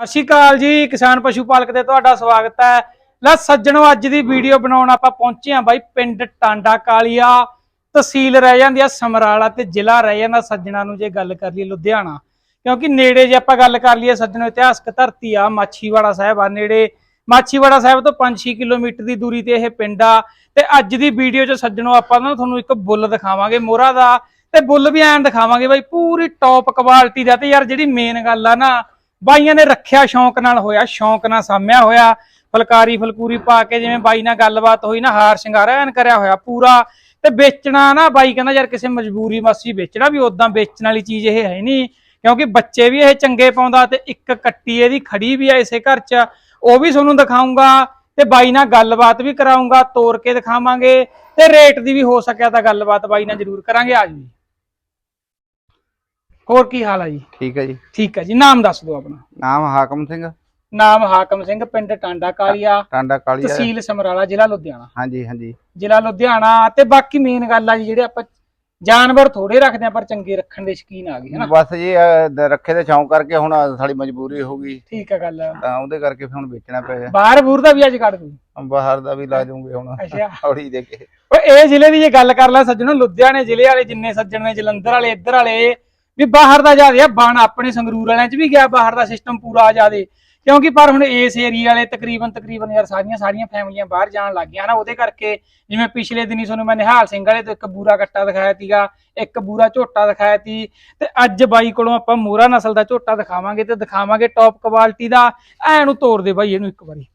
ਸਤਿ ਸ਼੍ਰੀ ਅਕਾਲ ਜੀ, ਕਿਸਾਨ ਪਸ਼ੂ ਪਾਲਕ ਤੇ ਤੁਹਾਡਾ ਸਵਾਗਤ ਹੈ। ਲੈ ਸੱਜਣੋ, ਅੱਜ ਦੀ ਵੀਡੀਓ ਬਣਾਉਣ ਆਪਾਂ ਪਹੁੰਚੇ ਆ ਬਾਈ ਪਿੰਡ ਟਾਂਡਾ ਕਾਲੀਆ। ਤਹਿਸੀਲ ਰਹਿ ਜਾਂਦੀ ਆ ਸਮਰਾਲਾ ਤੇ ਜ਼ਿਲ੍ਹਾ ਰਹਿ ਜਾਂਦਾ ਸੱਜਣਾ ਨੂੰ ਜੇ ਗੱਲ ਕਰ ਲਈਏ ਲੁਧਿਆਣਾ। ਕਿਉਂਕਿ ਨੇੜੇ ਜੇ ਆਪਾਂ ਗੱਲ ਕਰ ਲਈਏ ਸੱਜਣੋ, ਇਤਿਹਾਸਕ ਧਰਤੀ ਆ ਮਾਛੀਵਾੜਾ ਸਾਹਿਬ ਆ ਨੇੜੇ। ਮਾਛੀਵਾੜਾ ਸਾਹਿਬ ਤੋਂ 5-6 ਕਿਲੋਮੀਟਰ ਦੀ ਦੂਰੀ ਤੇ ਇਹ ਪਿੰਡ ਆ। ਤੇ ਅੱਜ ਦੀ ਵੀਡੀਓ 'ਚ ਸੱਜਣੋ ਆਪਾਂ ਨਾ ਤੁਹਾਨੂੰ ਇੱਕ ਬੁੱਲ ਦਿਖਾਵਾਂਗੇ ਮੋਹਰਾ ਦਾ। ਤੇ ਬੁੱਲ ਵੀ ਐਂ ਦਿਖਾਵਾਂਗੇ ਬਾਈ, ਪੂਰੀ ਟੌਪ ਕੁਆਲਿਟੀ ਦਾ। ਤੇ ਯਾਰ ਜਿਹੜੀ ਮੇਨ ਗੱਲ ਆ ਨਾ ਬਾਈਆਂ ਨੇ ਰੱਖਿਆ ਸ਼ੌਂਕ ਨਾਲ ਹੋਇਆ, ਸ਼ੌਂਕ ਨਾਲ ਸਾਮਿਆ ਹੋਇਆ, ਫਲਕਾਰੀ ਫਲਕੂਰੀ ਪਾ ਕੇ ਜਿਵੇਂ ਬਾਈ ਨਾਲ ਗੱਲਬਾਤ ਹੋਈ ਨਾ, ਹਾਰ ਸ਼ਿੰਗਾਰ ਐਨ ਕਰਿਆ ਹੋਇਆ ਪੂਰਾ, ਤੇ ਵੇਚਣਾ ਨਾ ਬਾਈ ਕਹਿੰਦਾ ਯਾਰ ਕਿਸੇ ਮਜਬੂਰੀ ਮਾਸੀ ਵੇਚਣਾ ਵੀ ਉਦਾਂ ਵੇਚਣ ਵਾਲੀ ਚੀਜ਼ ਇਹ ਹੈ ਨਹੀਂ, ਕਿਉਂਕਿ ਬੱਚੇ ਵੀ ਇਹ ਚੰਗੇ ਪਾਉਂਦਾ ਤੇ ਇੱਕ ਕੱਟੀ ਇਹਦੀ ਖੜੀ ਵੀ ਆ ਇਸੇ ਘਰ 'ਚ, ਉਹ ਵੀ ਤੁਹਾਨੂੰ ਦਿਖਾਉਂਗਾ ਤੇ ਬਾਈ ਨਾਲ ਗੱਲਬਾਤ ਵੀ ਕਰਾਉਂਗਾ ਤੋਰ ਕੇ ਦਿਖਾਵਾਂਗੇ ਤੇ ਰੇਟ ਦੀ ਵੀ ਹੋ ਸਕਿਆ ਤਾਂ ਗੱਲਬਾਤ ਬਾਈ ਨਾਲ ਜ਼ਰੂਰ ਕਰਾਂਗੇ ਆਜ ਵੀ ਹੋਰ ਕੀ ਹਾਲ ਆ ਜੀ? ਠੀਕ ਹੈ ਜੀ। ਠੀਕ ਹੈ ਜੀ। ਨਾਮ ਦੱਸ ਦਿਓ ਆਪਣਾ। ਨਾਮ ਹਾਕਮ ਸਿੰਘ। ਨਾਮ ਹਾਕਮ ਸਿੰਘ ਪਿੰਡ ਟਾਂਡਾ ਕਾਲੀਆ ਟਾਂਡਾ ਕਾਲੀ ਤਹਿਸੀਲ ਸਮਰਾਲਾ ਜ਼ਿਲ੍ਹਾ ਲੁਧਿਆਣਾ। ਹਾਂਜੀ ਹਾਂਜੀ। ਜ਼ਿਲ੍ਹਾ ਲੁਧਿਆਣਾ ਤੇ ਬਾਕੀ ਮੇਨ ਗੱਲ ਆ ਜੀ ਜਿਹੜੇ ਆਪਾਂ ਜਾਨਵਰ ਥੋੜੇ ਰੱਖਦੇ ਆ ਪਰ ਚੰਗੇ ਰੱਖਣ ਦੇ ਸ਼ਕੀਨ ਆ ਗਏ ਹਨਾ ਬਸ ਜੀ ਰੱਖੇ ਦੇ ਸ਼ੌਂਕ ਕਰਕੇ ਹੁਣ ਸਾਡੀ ਮਜਬੂਰੀ ਹੋ ਗਈ। ਠੀਕ ਹੈ ਗੱਲ। ਤਾਂ ਉਹਦੇ ਕਰਕੇ ਫਿਰ ਹੁਣ ਵੇਚਣਾ ਪਿਆ ਬਾਹਰ ਬੂਰ ਦਾ ਵੀ ਅੱਜ ਕੱਢ ਦੂ ਬਾਹਰ ਦਾ ਵੀ ਲਾ ਦੂੰਗੇ ਹੁਣ ਹੌਲੀ ਦੇ ਕੇ। ਓਏ ਇਹ ਜ਼ਿਲ੍ਹੇ ਦੀ ਜੇ ਗੱਲ ਕਰ ਲੈ ਸੱਜਣੋ ਲੁਧਿਆਣੇ ਜ਼ਿਲ੍ਹੇ ਵਾਲੇ ਜਿੰਨੇ ਸੱਜਣ ਨੇ ਜਲੰਧਰ ਵਾਲੇ ਇੱਧਰ ਵਾਲੇ ਵੀ ਬਾਹਰ ਦਾ ਜ਼ਿਆਦਾ ਆ ਬਣ ਆਪਣੇ ਸੰਗਰੂਰ ਵਾਲਿਆਂ ਚ ਵੀ ਗਿਆ, ਬਾਹਰ ਦਾ ਸਿਸਟਮ ਪੂਰਾ ਜ਼ਿਆਦੇ ਕਿਉਂਕਿ ਪਰ ਹੁਣ ਇਸ ਏਰੀਆ ਵਾਲੇ ਤਕਰੀਬਨ ਤਕਰੀਬਨ ਯਾਰ ਸਾਰੀਆਂ ਸਾਰੀਆਂ ਫੈਮਲੀਆਂ ਬਾਹਰ ਜਾਣ ਲੱਗ ਗਈਆਂ। ਨਾ ਉਹਦੇ ਕਰਕੇ ਜਿਵੇਂ ਪਿਛਲੇ ਦਿਨੀ ਤੁਹਾਨੂੰ ਮੈਂ ਨਿਹਾਲ ਸਿੰਘ ਵਾਲੇ ਤੋਂ ਇੱਕ ਬੂਰਾ ਕੱਟਾ ਦਿਖਾਇਆ ਸੀਗਾ, ਇੱਕ ਬੂਰਾ ਝੋਟਾ ਦਿਖਾਇਆ ਸੀ ਤੇ ਅੱਜ ਬਾਈ ਕੋਲੋਂ ਆਪਾਂ ਮੋਰਾ ਨਸਲ ਦਾ ਝੋਟਾ ਦਿਖਾਵਾਂਗੇ ਤੇ ਦਿਖਾਵਾਂਗੇ ਟੌਪ ਕੁਆਲਿਟੀ ਦਾ। ਐ ਨੂੰ ਤੋੜ ਦੇ ਬਾਈ ਇਹਨੂੰ ਇੱਕ ਵਾਰੀ।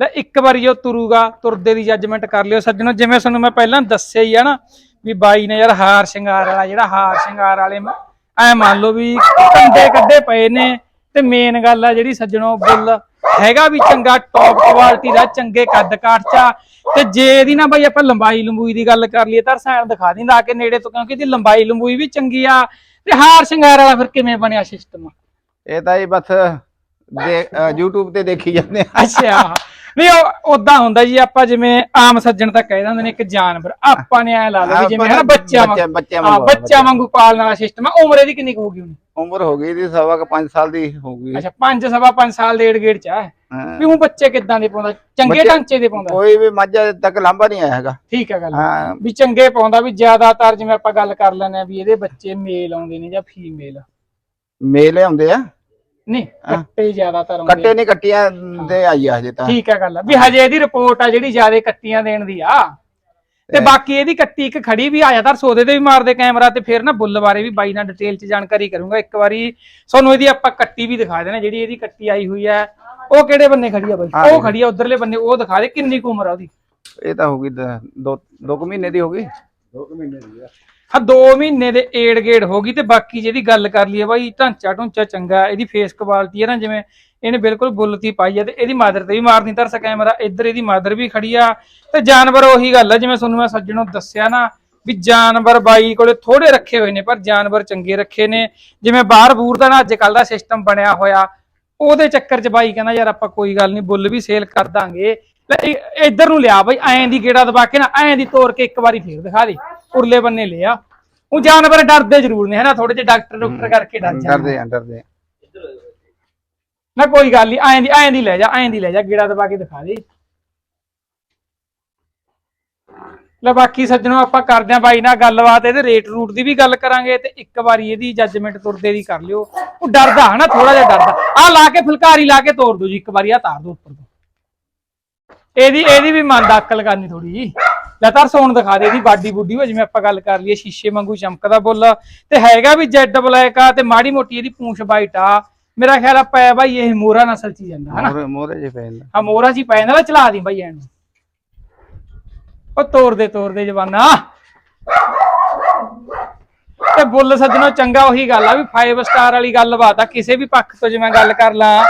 ਲੈ, ਇੱਕ ਵਾਰੀ ਉਹ ਤੁਰੂਗਾ, ਤੁਰਦੇ ਦੀ ਜੱਜਮੈਂਟ ਕਰ ਲਿਓ ਸੱਜਣੋ। ਜਿਵੇਂ ਤੁਹਾਨੂੰ ਮੈਂ ਪਹਿਲਾਂ ਦੱਸਿਆ ਹੀ ਆ ਨਾ ਵੀ ਬਾਈ ਨੇ ਯਾਰ ਹਾਰ ਸ਼ਿੰਗਾਰ ਵਾਲਾ, ਜਿਹੜਾ ਹਾਰ ਸ਼ਿੰਗਾਰ ਵਾਲੇ ਐ ਮੰਨ ਲਓ ਵੀ ਕੰਡੇ ਕੱਢੇ ਪਏ ਨੇ ਤੇ ਮੇਨ ਗੱਲ ਆ ਜਿਹੜੀ ਸੱਜਣੋ ਬੁੱਲ ਹੈਗਾ ਵੀ ਚੰਗਾ ਟੌਪ ਕੁਆਲਿਟੀ ਦਾ ਚੰਗੇ ਕੱਦ ਕਾਠ ਚ ਆ। ਤੇ ਜੇ ਇਹਦੀ ਨਾ ਬਾਈ ਆਪਾਂ ਲੰਬਾਈ ਲੰਬੂਈ ਦੀ ਗੱਲ ਕਰ ਲਈਏ ਤਾਂ ਰਸਾਇਣ ਦਿਖਾ ਦਿੰਦਾ ਕੇ ਨੇੜੇ ਤੋਂ ਕਿਉਂਕਿ ਇਹਦੀ ਲੰਬਾਈ ਲੰਬੂਈ ਵੀ ਚੰਗੀ ਆ। ਤੇ ਹਾਰ ਸ਼ਿੰਗਾਰ ਵਾਲਾ ਫਿਰ ਕਿਵੇਂ ਬਣਿਆ ਸਿਸਟਮ ਇਹ ਤਾਂ ਜੀ ਬਸ YouTube ਤੇ ਦੇਖੀ ਜਾਂਦੇ ਆ। ਅੱਛਾ। ਨਹੀਂ ਉਹ ਉਦਾਂ ਹੁੰਦਾ ਜੀ ਆਪਾਂ ਜਿਵੇਂ ਆਮ ਸੱਜਣ ਤਾਂ ਕਹਿ ਦਿੰਦੇ ਨੇ ਇੱਕ ਜਾਨਵਰ। ਆਪਾਂ ਨੇ ਐ ਲਾ ਲਓ ਵੀ ਜਿਵੇਂ ਹੈ ਨਾ ਬੱਚਿਆਂ ਵਾਂਗੂ ਬੱਚਿਆਂ ਹਾਂ ਵਾਂਗੂ ਬੱਚਿਆਂ ਵਾਂਗੂ ਪਾਲਣ ਵਾਲਾ ਸਿਸਟਮ ਆ। ਉਮਰ ਇਹਦੀ ਕਿੰਨੀ ਕੁ ਹੋਊਗੀ ਹੁਣ? ਉਮਰ ਹੋ ਗਈ ਦੀ ਸਵਾ ਕੁ 5 ਸਾਲ ਦੀ ਹੋ ਗਈ। ਅੱਛਾ 5 ਸਵਾ 5 ਸਾਲ ਦੇ ਗੇੜ ਚ ਆ। ਹਾਂ। ਵੀ ਉਹ ਬੱਚੇ ਕਿੱਦਾਂ ਦੇ ਪਾਉਂਦਾ? ਚੰਗੇ ਬੱਚੇ- ਢਾਂਚੇ ਦੇ ਪਾਉਂਦਾ? ਕੋਈ ਵੀ ਮੱਝ ਅਜੇ ਤੱਕ ਲਾਂਭਾ ਨਹੀਂ ਆਇਆ ਹੈਗਾ। ਠੀਕ ਹੈ ਗੱਲ। ਹਾਂ। ਵੀ ਚੰਗੇ ਪਾਉਂਦਾ ਵੀ ਜ਼ਿਆਦਾਤਰ ਜਿਵੇਂ ਆਪਾਂ ਗੱਲ ਕਰ ਲੈਂਦੇ ਆ ਵੀ ਇਹਦੇ ਬੱਚੇ ਮੇਲ ਆਉਂਦੇ ਨੇ ਜਾਂ ਫੀਮੇਲ। ਮੇਲੇ ਆਉਂਦੇ ਆ। ਨਹੀਂ ਕੱਟੇ ਜ਼ਿਆਦਾਤਰ ਆਉਂਦੇ ਕੱਟੇ ਨਹੀਂ ਕੱਟੀਆਂ ਦੇ ਆਈ ਆ ਹਜੇ ਤਾਂ। ਠੀਕ ਹੈ ਗੱਲ ਵੀ ਹਜੇ ਇਹਦੀ ਰਿਪੋਰਟ ਆ ਜਿਹੜੀ ਜ਼ਿਆਦਾ ਕੱਟੀਆਂ ਦੇਣ ਦੀ ਆ। ਤੇ ਬਾਕੀ ਇਹਦੀ ਕੱਟੀ ਇੱਕ ਖੜੀ ਵੀ ਆਇਆ ਤਾਂ ਸੋਦੇ ਤੇ ਵੀ ਮਾਰਦੇ ਕੈਮਰਾ ਤੇ ਫਿਰ ਨਾ ਬੁੱਲ ਬਾਰੇ ਵੀ ਬਾਈ ਨਾਲ ਡਿਟੇਲ ਚ ਜਾਣਕਾਰੀ ਕਰੂੰਗਾ। ਇੱਕ ਵਾਰੀ ਤੁਹਾਨੂੰ ਇਹਦੀ ਆਪਾਂ ਕੱਟੀ ਵੀ ਦਿਖਾ ਦੇਣਾ ਜਿਹੜੀ ਇਹਦੀ ਕੱਟੀ ਆਈ ਹੋਈ ਹੈ ਉਹ ਕਿਹੜੇ ਬੰਨੇ ਖੜੀ ਆ ਬਾਈ? ਉਹ ਖੜੀ ਆ ਉਧਰਲੇ ਬੰਨੇ ਉਹ ਦਿਖਾ ਦੇ ਕਿੰਨੀ ਕੁ ਉਮਰ ਆ ਉਹਦੀ। ਇਹ ਤਾਂ ਹੋ ਗਈ ਦ- ਦੋ ਦੋ ਕੁ ਮਹੀਨੇ ਦੀ ਹੋ ਗਈ। ਦੋ ਕੁ ਮਹੀਨੇ ਦੀ ਆ। ਹਾਂ 2 ਮਹੀਨੇ ਦੇ ਏੜ ਗੇੜ ਹੋ ਗਈ ਤੇ ਬਾਕੀ ਜਿਹੜੀ ਗੱਲ ਕਰ ਲਈਏ ਬਾਈ, ਢਾਂਚਾ ਢੁੰਚਾ ਚੰਗਾ, ਇਹਦੀ ਫੇਸ ਕੁਆਲਿਟੀ ਹੈ ਨਾ, ਜਿਵੇਂ ਇਹਨੇ ਬਿਲਕੁਲ ਬੁੱਲਤੀ ਪਾਈ ਹੈ ਤੇ ਇਹਦੀ ਮਾਦਰ ਤੇ ਵੀ ਮਾਰਨੀ ਤਰਸ ਕੈਮਰਾ ਇੱਧਰ ਇਹਦੀ ਮਾਦਰ ਵੀ ਖੜੀ ਆ। ਤੇ ਜਾਨਵਰ ਉਹੀ ਗੱਲ ਹੈ ਜਿਵੇਂ ਤੁਹਾਨੂੰ ਮੈਂ ਸੱਜਣੋਂ ਦੱਸਿਆ ਨਾ ਵੀ ਜਾਨਵਰ ਬਾਈ ਕੋਲੇ ਥੋੜੇ ਰੱਖੇ ਹੋਏ ਨੇ, ਪਰ ਜਾਨਵਰ ਚੰਗੇ ਰੱਖੇ ਨੇ। ਜਿਵੇਂ ਬਾਹਰ ਬੂਰ ਦਾ ਨਾ ਅੱਜ ਕੱਲ ਦਾ ਸਿਸਟਮ ਬਣਿਆ ਹੋਇਆ, ਉਹਦੇ ਚੱਕਰ 'ਚ ਬਾਈ ਕਹਿੰਦਾ ਯਾਰ ਆਪਾਂ ਕੋਈ ਗੱਲ ਨਹੀਂ, ਬੁੱਲ ਵੀ ਸੇਲ ਕਰ ਦਾਂਗੇ। ਲੈ, ਇੱਧਰ ਨੂੰ ਲਿਆ ਬਾਈ, ਐਂ ਦੀ ਗੇੜਾ ਦਬਾ ਕੇ ਨਾ, ਐਂ ਦੀ ਤੋੜ ਕੇ ਇੱਕ ਵਾਰੀ ਫੇਰ ਦਿਖਾ ਦੇ। ਉਰਲੇ ਬੰਨੇ ਲਿਆ। ਉਹ ਜਾਨਵਰ ਡਰਦੇ ਜ਼ਰੂਰ ਨੇ ਹਨਾ? ਥੋੜੇ ਜਿਹੇ ਡਾਕਟਰ ਡਾਕਟਰ ਕਰਕੇ ਡਰ ਜਾਂਦੇ ਡਰਦੇ ਆ ਡਰਦੇ ਆ। ਨਾ ਕੋਈ ਗੱਲ ਨਹੀਂ ਐਂ ਦੀ ਐਂ ਦੀ ਲੈ ਜਾ ਐਂ ਦੀ ਲੈ ਜਾ ਗੇੜਾ ਦਬਾ ਕੇ ਦਿਖਾ ਦੇ। ਲੈ ਬਾਕੀ ਸੱਜਣੋ ਆਪਾਂ ਕਰਦੇ ਆਂ ਬਾਈ ਨਾਲ ਗੱਲਬਾਤ ਇਹਦੇ ਰੇਟ ਰੂਟ ਦੀ ਵੀ ਗੱਲ ਕਰਾਂਗੇ ਤੇ ਇੱਕ ਵਾਰੀ ਇਹਦੀ ਜੱਜਮੈਂਟ ਤੁਰਦੇ ਦੀ ਕਰ ਲਿਓ। ਉਹ ਡਰਦਾ ਹਨਾ? ਥੋੜਾ ਜਿਹਾ ਡਰਦਾ। ਆ ਲਾ ਕੇ ਫੁਲਕਾਰੀ ਲਾ ਕੇ ਤੋੜ ਦੋ ਜੀ ਇੱਕ ਵਾਰੀ ਆ ਤਾਰ ਦੋ ਉੱਪਰ ਤੋਂ। ਇਹਦੀ ਇਹਦੀ ਵੀ ਮਨ ਦਾ ਅਕਲ ਕਰਨੀ ਥੋੜੀ ਜੀ। ਲੈ ਤਾਂ ਸੋਣ ਦਿਖਾ ਦੇ ਇਹਦੀ ਬਾਡੀ ਬੁੱਡੀ ਹੋ ਜਿਵੇਂ ਆਪਾਂ ਗੱਲ ਕਰ ਲਈਏ ਸ਼ੀਸ਼ੇ ਵਾਂਗੂ ਚਮਕਦਾ ਬੁੱਲ। ਤੇ ਹੈਗਾ ਵੀ ਜੈਡ ਬਲੈਕ ਆ ਤੇ ਮਾੜੀ ਮੋਟੀ ਇਹਦੀ ਪੂੰਛ ਵਾਈਟ ਆ। ਮੇਰਾ ਖਿਆਲ ਆ ਪੈ ਬਾਈ ਇਹ ਮੋਰਾ ਨਸਲ ਚ ਹੀ ਜਾਂਦਾ ਹਨਾ? ਮੋਰੇ ਜੇ ਪੈ ਜਾਂਦਾ। ਆ ਮੋਰਾ ਜੀ ਪੈ ਜਾਂਦਾ ਚਲਾ ਦੀ ਬਾਈ ਐਨ। ਉਹ ਤੋੜ ਦੇ ਤੋੜ ਦੇ ਜਵਾਨਾ। ਤੇ ਬੁੱਲ ਸੱਜਣੋ ਚੰਗਾ ਉਹੀ ਗੱਲ ਆ ਵੀ 5 ਸਟਾਰ ਵਾਲੀ ਗੱਲਬਾਤ ਆ ਕਿਸੇ ਵੀ ਪੱਖ ਤੋਂ ਜਿਵੇਂ ਗੱਲ ਕਰ ਲਾਂ।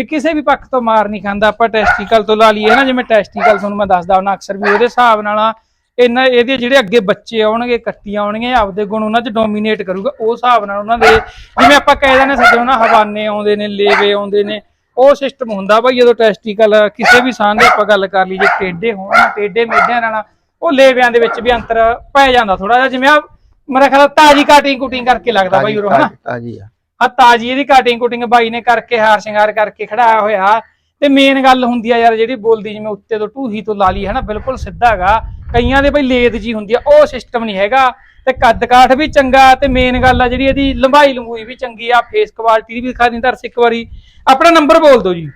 ਵੀ ਕਿਸੇ ਵੀ ਪੱਖ ਤੋਂ ਮਾਰ ਨਹੀਂ ਖਾਂਦਾ ਆਪਾਂ ਟੈਸਟੀਕਲ ਤੋਂ ਲਾ ਲਈਏ ਨਾ ਜਿਵੇਂ ਟੈਸਟੀਕਲ ਤੁਹਾਨੂੰ ਮੈਂ ਦੱਸਦਾ ਉਹਨਾਂ ਅਕਸਰ ਵੀ ਉਹਦੇ ਹਿਸਾਬ ਨਾਲ ਆ ਇਹਨਾਂ ਇਹਦੇ ਜਿਹੜੇ ਅੱਗੇ ਬੱਚੇ ਆਉਣਗੇ ਕੱਟੀਆਂ ਆਉਣਗੀਆਂ ਆਪਦੇ ਗੁਣ ਉਹਨਾਂ 'ਚ ਡੋਮੀਨੇਟ ਕਰੂਗਾ ਉਹ ਹਿਸਾਬ ਨਾਲ ਉਹਨਾਂ ਦੇ ਜਿਵੇਂ ਆਪਾਂ ਕਹਿ ਦਿੰਦੇ ਸੱਜਣੋ ਨਾ ਹਵਾਨੇ ਆਉਂਦੇ ਨੇ ਲੇਵੇ ਆਉਂਦੇ ਨੇ ਉਹ ਸਿਸਟਮ ਹੁੰਦਾ ਬਈ ਜਦੋਂ ਟੈਸਟੀਕਲ ਕਿਸੇ ਵੀ ਸਾਹ ਦੀ ਆਪਾਂ ਗੱਲ ਕਰ ਲਈ ਜੇ ਟੇਡੇ ਹੋਣ ਟੇਡੇ ਮੇਢਿਆਂ ਨਾਲ ਉਹ ਲੇਵਿਆਂ ਦੇ ਵਿੱਚ ਵੀ ਅੰਤਰ ਪੈ ਜਾਂਦਾ ਥੋੜਾ ਜਿਹਾ ਜਿਵੇਂ ਆ ਮੇਰਾ ਖਿਆਲ ਤਾਜੀ ਕਾਟਿੰਗ ਕੁਟਿੰਗ ਕਰਕੇ ਲੱਗਦਾ ਬਾਈ ਉਹ ਹਨਾ? ਤਾਜੀ ਆ। ਆ ਤਾਜੀ ਇਹਦੀ ਕਾਟਿੰਗ ਕੁਟਿੰਗ ਬਾਈ ਨੇ ਕਰਕੇ ਹਾਰ ਸ਼ਿੰਗਾਰ ਕਰਕੇ ਖੜਾਇਆ ਹੋਇਆ। ਤੇ ਮੇਨ ਗੱਲ ਹੁੰਦੀ ਆ ਯਾਰ ਜਿਹੜੀ ਬੋਲਦੀ ਜਿਵੇਂ ਉੱਤੇ ਤੋਂ ਢੂਹੀ ਤੋਂ ਲਾ ਲਈ ਹੈ ਨਾ ਬਿਲਕੁਲ ਸਿੱਧਾ ਹੈਗਾ ਕਈਆਂ ਦੇ ਬਈ ਲੇਦ ਜੀ ਹੁੰਦੀ ਆ ਉਹ ਸਿਸਟਮ ਨਹੀਂ ਹੈਗਾ। ਤੇ ਕੱਦ ਕਾਠ ਵੀ ਚੰਗਾ ਤੇ ਮੇਨ ਗੱਲ ਆ ਜਿਹੜੀ ਇਹਦੀ ਲੰਬਾਈ ਲੰਬੂਈ ਵੀ ਚੰਗੀ ਆ ਫੇਸ ਕੁਆਲਿਟੀ ਦੀ ਵੀ ਦਿਖਾ ਦਿੰਦਾ ਇੱਕ ਵਾਰੀ। ਆਪਣਾ ਨੰਬਰ ਬੋਲ ਦਿਓ ਜੀ।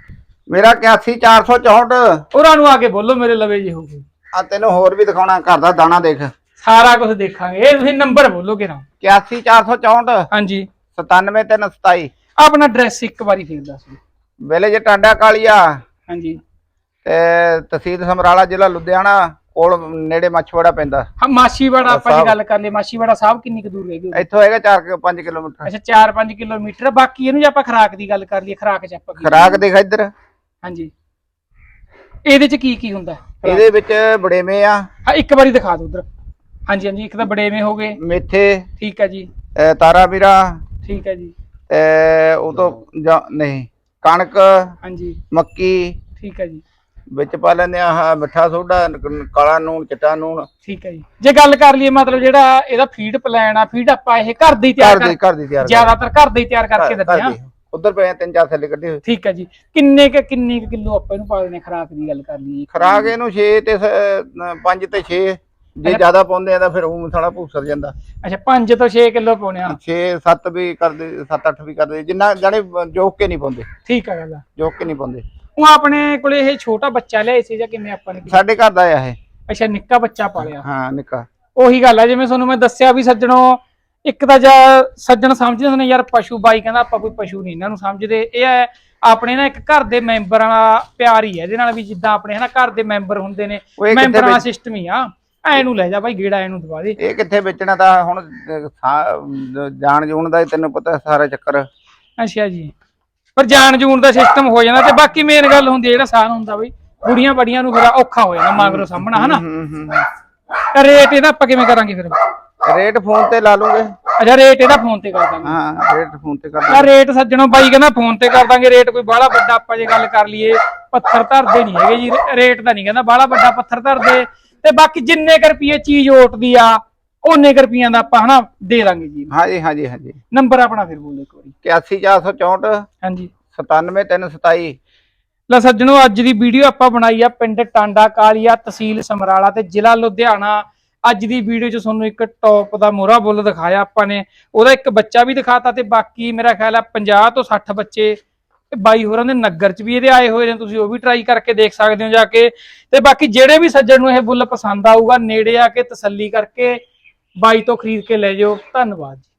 ਮੇਰਾ 81464 ਉਹਨਾਂ ਨੂੰ ਆ ਕੇ ਬੋਲੋ ਮੇਰੇ ਲਵੇ ਜੀ ਹੋਊਗੀ ਆ ਤੈਨੂੰ ਹੋਰ ਵੀ ਦਿਖਾਉਣਾ ਘਰ ਦਾ ਦਾਣਾ ਦੇਖ। ਸਾਰਾ ਕੁਝ ਦੇਖਾਂਗੇ। ਇਹ ਤੁਸੀਂ ਨੰਬਰ ਬੋਲੋ ਕਿਰਾ 81464 ਹਾਂਜੀ। 97327 ਆਪਣਾ ਐਡਰੈਸ ਇੱਕ ਵਾਰੀ ਫੇਰ ਦੱਸ ਦਿਓ। ਵਿਲੇਜ ਟਾਂਡਾ ਕਾਲੀਆ। ਹਾਂਜੀ। ਤੇ ਤਹਿਸੀਲ ਸਮਰਾਲਾ ਜ਼ਿਲ੍ਹਾ ਲੁਧਿਆਣਾ ਕੋਲ ਨੇੜੇ ਮੱਛਵਾੜਾ ਪੈਂਦਾ। ਹਾਂ ਮਾਛੀਵਾੜਾ ਆਪਾਂ। ਜੀ ਗੱਲ ਕਰ ਲਈ ਮਾਛੀਵਾੜਾ ਸਾਹਿਬ ਕਿੰਨੀ ਕੁ ਦੂਰ ਹੈਗੀ ਇੱਥੋਂ ਹੈਗਾ 4-5 ਕਿਲੋਮੀਟਰ। ਅੱਛਾ 4-5 ਕਿਲੋਮੀਟਰ। ਬਾਕੀ ਇਹਨੂੰ ਜੇ ਆਪਾਂ ਖਰਾਕ ਦੀ ਗੱਲ ਕਰ ਲਈਏ ਖਰਾਕ ਚ ਆਪਾਂ ਖਰਾਕ ਦੇਖ ਇੱਧਰ। ਹਾਂਜੀ। ਇਹਦੇ ਚ ਕੀ ਕੀ ਹੁੰਦਾ? ਇਹਦੇ ਵਿੱਚ ਬੜੇਵੇਂ ਆ। ਹਾਂ ਇੱਕ ਵਾਰੀ ਦਿਖਾ ਦਿਓ ਉਧਰ। ਹਾਂਜੀ ਹਾਂਜੀ ਇੱਕ ਤਾਂ ਬੜੇਵੇਂ ਹੋ ਗਏ। ਮੇਥੇ ਠੀਕ ਹੈ ਜੀ। ਤਾਰਾ ਵੀਰਾ ਠੀਕ ਹੈ ਜੀ। ਤੇ ਉਹ ਤੋਂ ਜਾਂ- ਨਹੀਂ ਕਣਕ ਹਾਂਜੀ। ਮੱਕੀ ਠੀਕ ਹੈ ਜੀ। ਵਿੱਚ ਪਾ ਲੈਂਦੇ ਆ ਆਹ ਮਿੱਠਾ ਸੋਡਾ ਕਾਲਾ ਨੂਣ ਚਿੱਟਾ ਨੂਣ। ਠੀਕ ਹੈ ਜੀ। ਜੇ ਗੱਲ ਕਰ ਲਈਏ ਮਤਲਬ ਜਿਹੜਾ ਇਹਦਾ ਫੀਡ ਪਲਾਨ ਆ ਫੀਡ ਆਪਾਂ ਇਹ ਘਰ ਦੀ ਤਿਆਰ ਘਰ ਦੀ ਘਰ ਦੀ ਤਿਆਰ ਜ਼ਿਆਦਾਤਰ ਘਰ ਦੀ ਤਿਆਰ ਕਰਕੇ ਦਿੰਦੇ ਆ ਉਧਰ ਪਏ ਤਿੰਨ ਚਾਰ ਥੱਲੇ ਕੱਢੇ ਹੋਏ। ਠੀਕ ਹੈ ਜੀ। ਕਿੰਨੇ ਕ ਕਿੰਨੇ ਕਿਲੋ ਆਪਾਂ ਇਹਨੂੰ ਪਾ ਹਾਂ ਖਰਾਕ ਦੀ ਗੱਲ ਕਰ ਲਈਏ। ਖਰਾਕ ਇਹਨੂੰ 6 ਤੇ 5 ਤੇ 6 ਜੇ ਜ਼ਿਆਦਾ ਪਾਉਂਦੇ ਆ ਤਾਂ ਫਿਰ ਉਹ ਥੋੜਾ ਭੂਸਰ ਜਾਂਦਾ। ਅੱਛਾ 5 ਤੋਂ 6 ਕਿਲੋ ਪਾਉਣੇ ਆ। 6 7 ਵੀ ਕਰਦੇ 7 8 ਵੀ ਕਰਦੇ। ਜਿੰਨਾ ਜਾਣੇ ਜੋਕ ਕੇ ਨਹੀਂ ਪਾਉਂਦੇ। ਠੀਕ ਹੈ ਗੱਲ ਜੋਕ ਕੇ ਨਹੀਂ ਪਾਉਂਦੇ। ਉਹ ਆਪਣੇ ਕੋਲੇ ਇਹ ਛੋਟਾ ਬੱਚਾ ਲਿਆਏ ਸੀ ਜਾਂ ਕਿਵੇਂ ਆਪਾਂ ਨੇ? ਸਾਡੇ ਘਰ ਦਾ ਆ ਇਹ। ਅੱਛਾ ਨਿੱਕਾ ਬੱਚਾ ਪਾਲਿਆ। ਹਾਂ ਨਿੱਕਾ। ਉਹੀ ਗੱਲ ਆ ਜਿਵੇਂ ਤੁਹਾਨੂੰ ਮੈਂ ਦੱਸਿਆ ਵੀ ਸੱਜਣੋ ਇੱਕ ਤਾਂ ਜਾਂ ਸੱਜਣ ਸਮਝਦੇ ਨੇ ਯਾਰ ਪਸ਼ੂ ਬਾਈ ਕਹਿੰਦਾ ਆਪਾਂ ਕੋਈ ਪਸ਼ੂ ਨਹੀਂ ਇਹਨਾਂ ਨੂੰ ਸਮਝਦੇ। ਇਹ ਹੈ ਆਪਣੇ ਨਾ ਇੱਕ ਘਰ ਦੇ ਮੈਂਬਰਾਂ ਦਾ ਪਿਆਰ ਹੀ ਹੈ ਇਹਦੇ ਨਾਲ ਵੀ ਜਿੱਦਾਂ ਆਪਣੇ ਹਨਾ ਘਰ ਦੇ ਮੈਂਬਰ ਹੁੰਦੇ ਨੇ ਮੈਂਬਰਾਂ ਸਿਸਟਮ ਹੀ ਆ। ਐ ਨੂੰ ਲੈ ਜਾ ਬਾਈ ਗੇੜਾ ਇਹਨੂੰ ਦਵਾ ਦੇ। ਇਹ ਕਿੱਥੇ ਵੇਚਣਾ ਤਾਂ ਹੁਣ ਅਹ, ਜਾਣ ਜੂਣ ਦਾ ਹੀ ਤੈਨੂੰ ਪਤਾ ਸਾਰਾ ਚੱਕਰ। ਅੱਛਾ ਜੀ। ਪਰ ਜਾਣ ਜੂਣ ਦਾ ਸਿਸਟਮ ਹੋ ਜਾਂਦਾ ਤੇ ਬਾਕੀ ਮੇਨ ਗੱਲ ਹੁੰਦੀ ਹੈ ਜਿਹੜਾ ਸਾਨ ਹੁੰਦਾ ਬਈ ਬੁੜੀਆਂ ਬੜੀਆਂ ਨੂੰ ਫਿਰ ਔਖਾ ਹੋ ਜਾਂਦਾ ਮਗਰੋਂ ਸਾਹਮਣਾ ਹਨਾ? ਹੂੰ ਹੂੰ ਰੇਟ ਇਹਦਾ ਆਪਾਂ ਕਿਵੇਂ ਕਰਾਂਗੇ ਫਿਰ? ਰੇਟ ਫੋਨ ਤੇ ਲਾ ਲੂਗੇ। ਅੱਛਾ ਰੇਟ ਇਹਦਾ ਫੋਨ ਤੇ ਕਰ ਦਾਂਗੇ। ਹਾਂ ਰੇਟ ਫੋਨ ਤੇ ਕਰ ਆ ਰੇਟ ਸੱਜਣੋ ਬਾਈ ਕਹਿੰਦਾ ਫੋਨ ਤੇ ਕਰ ਦਾਂਗੇ ਰੇਟ ਕੋਈ ਬਾਹਲਾ ਵੱਡਾ ਆਪਾਂ ਜੇ ਗੱਲ ਕਰ ਲਈਏ ਪੱਥਰ ਧਰਦੇ ਨਹੀਂ ਹੈਗੇ ਜੀ। ਰੇਟ ਤਾਂ ਨਹੀਂ ਕਹਿੰਦਾ ਬਾਹਲਾ ਵੱਡਾ ਪੱਥਰ ਧਰਦੇ। ਤੇ ਬਾਕੀ ਜਿੰਨੇ ਕੁ ਰੁਪਏ ਚੀਜ਼ ਓਟਦੀ ਆ ਉਹਨੇ ਕੁ ਰੁਪਈਆਂ ਦਾ ਆਪਾਂ ਹਨਾ ਦੇ ਦਾਂਗੇ ਜੀ। ਹਾਂਜੀ ਹਾਂਜੀ ਹਾਂਜੀ। ਨੰਬਰ ਆਪਣਾ ਫਿਰ ਬੋਲੋ ਇੱਕ ਵਾਰੀ। 81464 ਹਾਂਜੀ। 97327 ਲੈ ਸੱਜਣੋ ਅੱਜ ਦੀ ਵੀਡੀਓ ਆਪਾਂ ਬਣਾਈ ਆ ਪਿੰਡ ਟਾਂਡਾ ਕਾਲੀਆ ਤਹਿਸੀਲ ਸਮਰਾਲਾ ਤੇ ਜ਼ਿਲ੍ਹਾ ਲੁਧਿਆਣਾ। ਅੱਜ ਦੀ ਵੀਡੀਓ 'ਚ ਤੁਹਾਨੂੰ ਇੱਕ ਟੌਪ ਦਾ ਮੋਹਰਾ ਬੁੱਲ ਦਿਖਾਇਆ ਆਪਾਂ ਨੇ। ਉਹਦਾ ਇੱਕ ਬੱਚਾ ਵੀ ਦਿਖਾਤਾ ਤੇ ਬਾਕੀ ਮੇਰਾ ਖਿਆਲ ਆ 50 ਤੋਂ 60 ਬੱਚੇ ਤੇ ਬਾਈ ਹੋਰਾਂ ਦੇ ਨਗਰ 'ਚ ਵੀ ਇਹਦੇ ਆਏ ਹੋਏ ਨੇ, ਤੁਸੀਂ ਉਹ ਵੀ ਟਰਾਈ ਕਰਕੇ ਦੇਖ ਸਕਦੇ ਹੋ ਜਾ ਕੇ। ਤੇ ਬਾਕੀ ਜਿਹੜੇ ਵੀ ਸੱਜਣ ਨੂੰ ਇਹ ਬੁੱਲ ਪਸੰਦ ਆਊਗਾ, ਨੇੜੇ ਆ ਕੇ ਤਸੱਲੀ ਕਰਕੇ ਬਾਈ ਤੋਂ ਖਰੀਦ ਕੇ ਲੈ ਜਾਓ। ਧੰਨਵਾਦ ਜੀ।